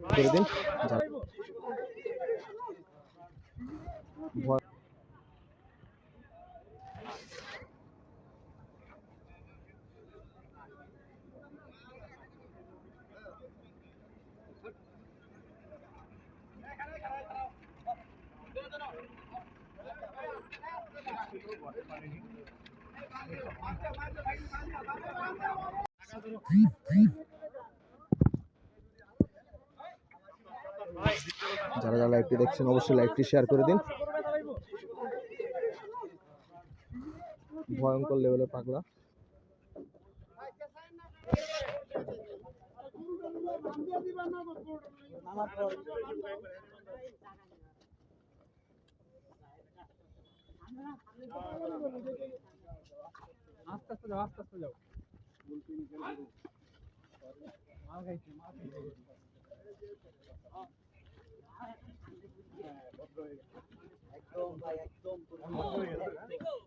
করে দিন। যা- ভয়- যারা যারা লাইভটি দেখছেন, অবশ্যই লাইভটি শেয়ার করে দিন। ভয়ঙ্কর লেভেলের পাগলা। আস্তে আস্তে যাও, আস্তে আস্তে যাও। একদম ভাই একদম একদম।